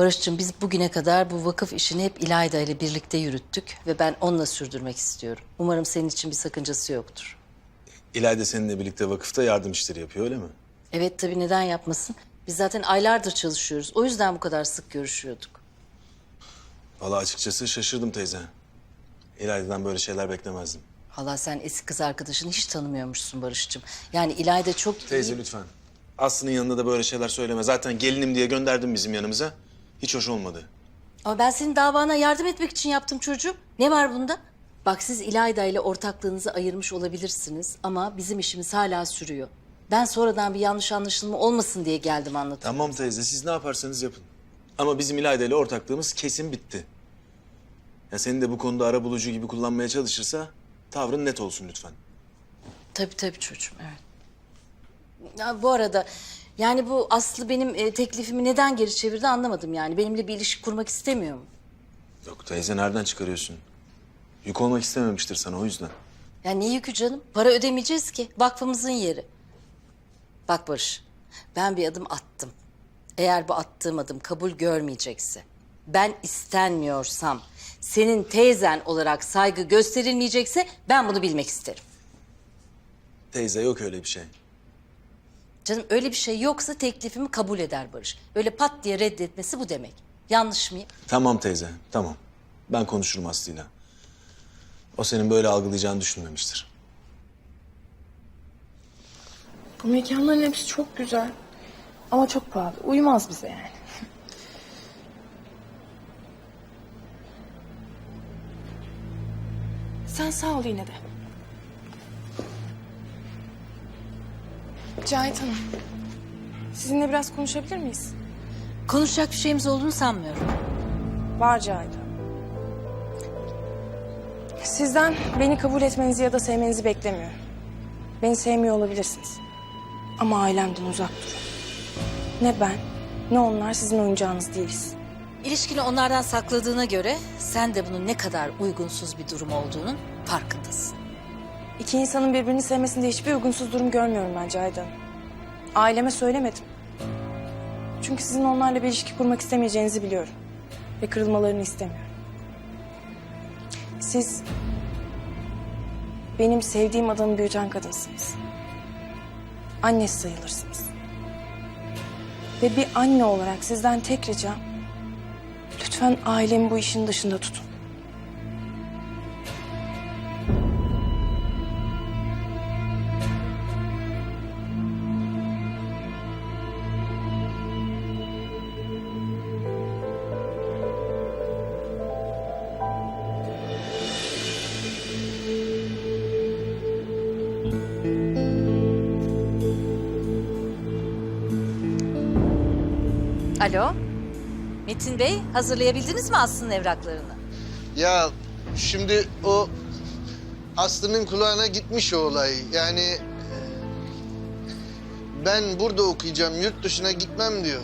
Barış'cığım biz bugüne kadar bu vakıf işini hep İlayda ile birlikte yürüttük ve ben onunla sürdürmek istiyorum. Umarım senin için bir sakıncası yoktur. İlayda seninle birlikte vakıfta yardım işleri yapıyor öyle mi? Evet tabii neden yapmasın? Biz zaten aylardır çalışıyoruz. O yüzden bu kadar sık görüşüyorduk. Vallahi açıkçası şaşırdım teyze. İlayda'dan böyle şeyler beklemezdim. Hala sen eski kız arkadaşını hiç tanımıyormuşsun Barış'cığım. Yani İlayda çok Teyze lütfen. Aslı'nın yanında da böyle şeyler söyleme. Zaten gelinim diye gönderdin bizim yanımıza. Hiç hoş olmadı. Ama ben senin davana yardım etmek için yaptım çocuğum. Ne var bunda? Bak siz İlayda ile ortaklığınızı ayırmış olabilirsiniz ama bizim işimiz hala sürüyor. Ben sonradan bir yanlış anlaşılma olmasın diye geldim anlatayım. Tamam teyze siz ne yaparsanız yapın. Ama bizim İlayda ile ortaklığımız kesin bitti. Ya seni de bu konuda ara bulucu gibi kullanmaya çalışırsa tavrın net olsun lütfen. Tabii tabii çocuğum evet. Ya bu arada yani bu Aslı benim e, teklifimi neden geri çevirdi anlamadım yani. Benimle bir ilişki kurmak istemiyor mu? Yok teyze nereden çıkarıyorsun? Yük olmak istememiştir sana o yüzden. Ya ne yükü canım? Para ödemeyeceğiz ki. Vakfımızın yeri. Bak Barış, ben bir adım attım. Eğer bu attığım adım kabul görmeyecekse, ben istenmiyorsam, senin teyzen olarak saygı gösterilmeyecekse ben bunu bilmek isterim. Teyze yok öyle bir şey. Canım öyle bir şey yoksa teklifimi kabul eder Barış. Öyle pat diye reddetmesi bu demek. Yanlış mıyım? Tamam teyze tamam. Ben konuşurum Aslı'yla. O senin böyle algılayacağını düşünmemiştir. Bu mekanların hepsi çok güzel. Ama çok pahalı. Uymaz bize yani. Sen sağ ol yine de. Cahit Hanım. Sizinle biraz konuşabilir miyiz? Konuşacak bir şeyimiz olduğunu sanmıyorum. Var Cahit Hanım. Sizden beni kabul etmenizi ya da sevmenizi beklemiyorum. Beni sevmiyor olabilirsiniz. Ama ailemden uzak durun. Ne ben ne onlar sizin oyuncağınız değiliz. İlişkini onlardan sakladığına göre sen de bunun ne kadar uygunsuz bir durum olduğunun farkındasın. İki insanın birbirini sevmesinde hiçbir uygunsuz durum görmüyorum ben Cahit Hanım. Aileme söylemedim. Çünkü sizin onlarla bir ilişki kurmak istemeyeceğinizi biliyorum. Ve kırılmalarını istemiyorum. Siz benim sevdiğim adamı büyüten kadınsınız. Annesi sayılırsınız. Ve bir anne olarak sizden tek ricam... ...lütfen ailemi bu işin dışında tutun. Alo, Metin Bey hazırlayabildiniz mi Aslı'nın evraklarını? Ya şimdi o Aslı'nın kulağına gitmiş o olay. Yani e, ben burada okuyacağım, yurt dışına gitmem diyor.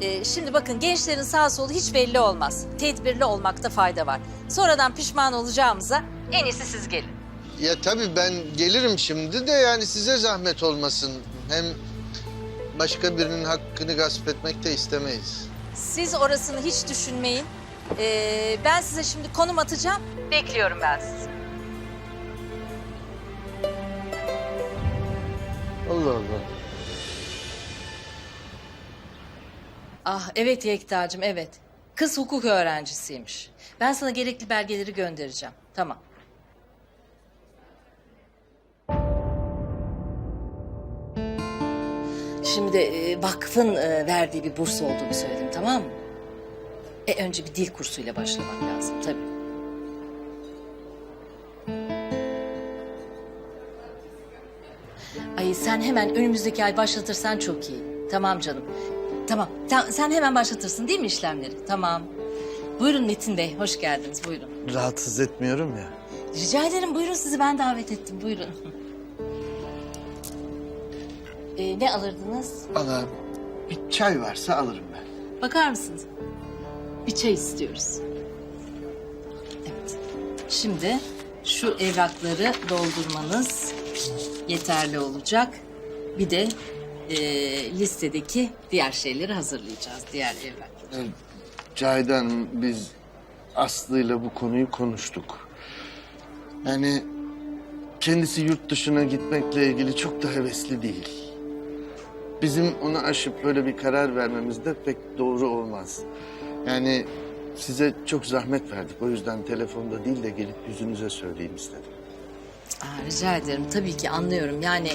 Ee, şimdi bakın gençlerin sağ solu hiç belli olmaz. Tedbirli olmakta fayda var. Sonradan pişman olacağımıza en iyisi siz gelin. Ya tabii ben gelirim şimdi de yani size zahmet olmasın. Hem başka birinin hakkını gasp etmek de istemeyiz. Siz orasını hiç düşünmeyin. Ee, ben size şimdi konum atacağım. Bekliyorum ben sizi. Allah Allah. Ah evet Yekta'cığım evet. Kız hukuk öğrencisiymiş. Ben sana gerekli belgeleri göndereceğim. Tamam. Şimdi e, vakfın e, verdiği bir burs olduğunu söyledim tamam mı? E önce bir dil kursuyla başlamak lazım tabii. Ay sen hemen önümüzdeki ay başlatırsan çok iyi. Tamam canım. Tamam. Sen, sen hemen başlatırsın değil mi işlemleri? Tamam. Buyurun Metin Bey, hoş geldiniz. Buyurun. Rahatsız etmiyorum ya. Rica ederim, buyurun sizi ben davet ettim. Buyurun. Ee, ne alırdınız? Valla bir çay varsa alırım ben. Bakar mısınız? Bir çay istiyoruz. Evet. Şimdi şu evrakları doldurmanız yeterli olacak. Bir de e, listedeki diğer şeyleri hazırlayacağız, diğer evrakları. Cahide Hanım biz Aslı'yla bu konuyu konuştuk. Yani kendisi yurt dışına gitmekle ilgili çok da hevesli değil. Bizim onu aşıp böyle bir karar vermemiz de pek doğru olmaz. Yani size çok zahmet verdik. O yüzden telefonda değil de gelip yüzünüze söyleyeyim istedim. Aa, rica ederim. Tabii ki anlıyorum. Yani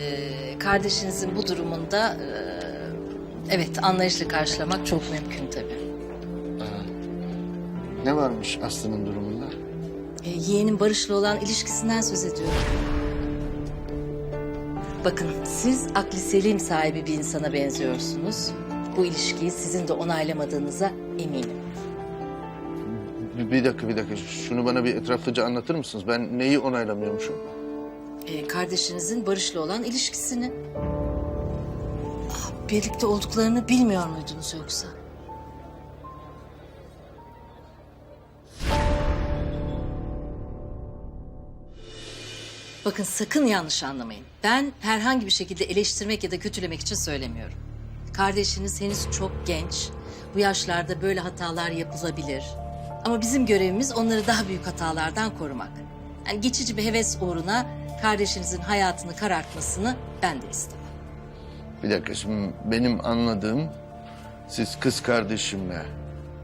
e, kardeşinizin bu durumunda e, evet anlayışla karşılamak çok mümkün tabii. Ne varmış Aslı'nın durumunda? E, yeğenin Barış'la olan ilişkisinden söz ediyorum. Bakın siz akli selim sahibi bir insana benziyorsunuz. Bu ilişkiyi sizin de onaylamadığınıza eminim. Bir, bir dakika bir dakika şunu bana bir etraflıca anlatır mısınız? Ben neyi onaylamıyormuşum? E, kardeşinizin Barış'la olan ilişkisini. Aa, birlikte olduklarını bilmiyor muydunuz yoksa? Bakın sakın yanlış anlamayın. Ben herhangi bir şekilde eleştirmek ya da kötülemek için söylemiyorum. Kardeşiniz henüz çok genç. Bu yaşlarda böyle hatalar yapılabilir. Ama bizim görevimiz onları daha büyük hatalardan korumak. Yani geçici bir heves uğruna kardeşinizin hayatını karartmasını ben de istemem. Bir dakika şimdi benim anladığım siz kız kardeşimle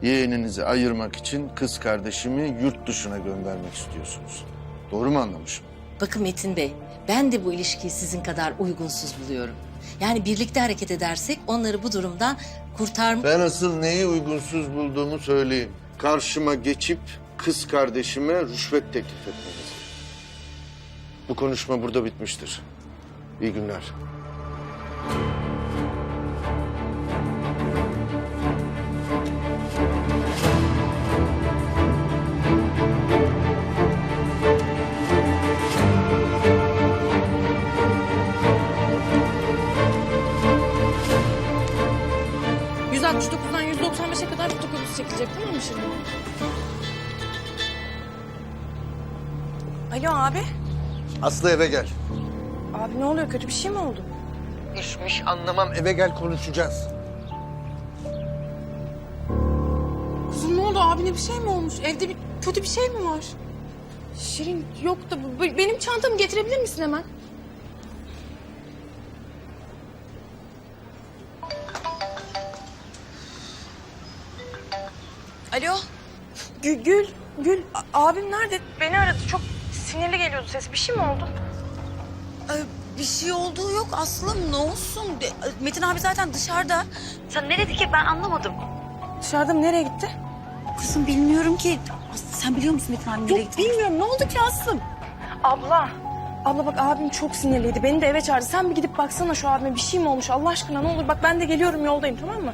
yeğeninizi ayırmak için kız kardeşimi yurt dışına göndermek istiyorsunuz. Doğru mu anlamışım? Bakın Metin Bey, ben de bu ilişkiyi sizin kadar uygunsuz buluyorum. Yani birlikte hareket edersek onları bu durumdan kurtar... Ben asıl neyi uygunsuz bulduğumu söyleyeyim. Karşıma geçip kız kardeşime rüşvet teklif etmeniz. Bu konuşma burada bitmiştir. İyi günler. Aslı eve gel. Abi ne oluyor? Kötü bir şey mi oldu? İşmiş anlamam eve gel konuşacağız. Kuzum ne oldu? Abine bir şey mi olmuş? Evde bir kötü bir şey mi var? Şirin yok da bu- benim çantamı getirebilir misin hemen? Alo. Gül, Gül, Gül. A- abim nerede? Beni aradı. Çok sinirli geliyordu ses. Bir şey mi oldu? Ay, Bir şey olduğu yok Aslım ne olsun? Metin abi zaten dışarıda. Sen ne dedi ki ben anlamadım. Dışarıda mı? Nereye gitti? Kızım bilmiyorum ki. Aslı, sen biliyor musun Metin abi nereye Yok gitti? bilmiyorum. Ne oldu ki Aslım? Abla. Abla bak abim çok sinirliydi. Beni de eve çağırdı. Sen bir gidip baksana şu abime bir şey mi olmuş Allah aşkına ne olur. Bak ben de geliyorum yoldayım tamam mı?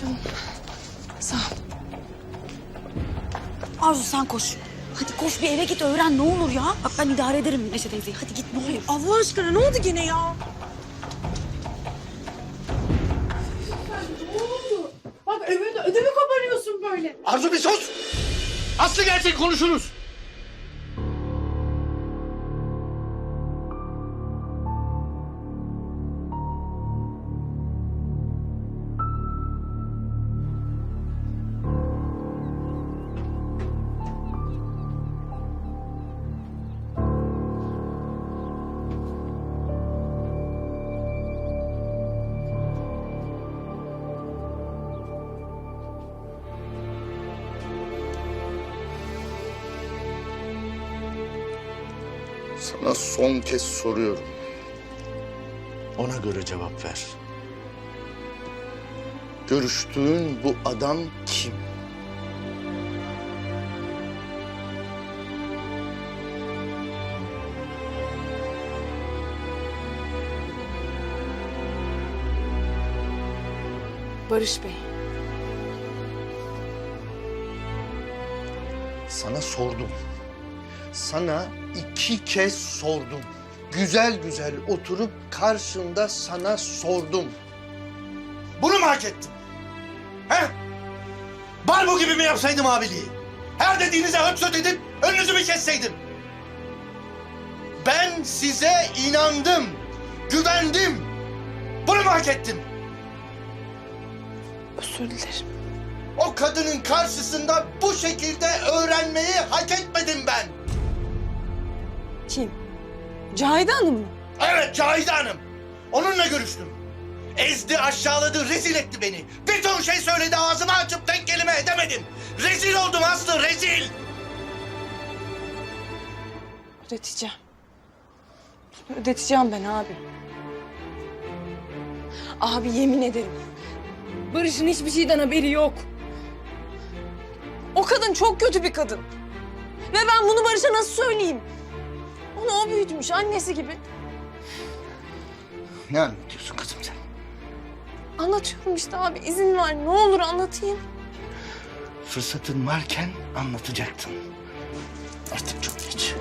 Canım. Sağ ol. Arzu sen koş. Hadi koş bir eve git öğren ne olur ya. Bak ben idare ederim Neşe teyzeyi. Hadi git ne olur. Allah aşkına ne oldu gene ya? Bak ödümü, ödümü koparıyorsun böyle. Arzu bir sus! Aslı gerçek konuşuruz. Sana son kez soruyorum. Ona göre cevap ver. Görüştüğün bu adam kim? Barış Bey. Sana sordum. Sana iki kez sordum. Güzel güzel oturup karşında sana sordum. Bunu mu hak ettim? He? Barbu gibi mi yapsaydım abiliği? Her dediğinize höt söt edip önünüzü mü kesseydim? Ben size inandım, güvendim. Bunu mu hak ettim? Özür dilerim. O kadının karşısında bu şekilde öğrenmeyi hak etmedim ben. Kim? Cahide Hanım mı? Evet Cahide Hanım. Onunla görüştüm. Ezdi, aşağıladı, rezil etti beni. Bir ton şey söyledi ağzımı açıp tek kelime edemedim. Rezil oldum Aslı, rezil. Ödeteceğim. Ödeteceğim ben abi. Abi yemin ederim. Barış'ın hiçbir şeyden haberi yok. O kadın çok kötü bir kadın. Ve ben bunu Barış'a nasıl söyleyeyim? Onu o büyütmüş annesi gibi. Ne anlatıyorsun kızım sen? Anlatıyorum işte abi izin ver ne olur anlatayım. Fırsatın varken anlatacaktın. Artık çok geç.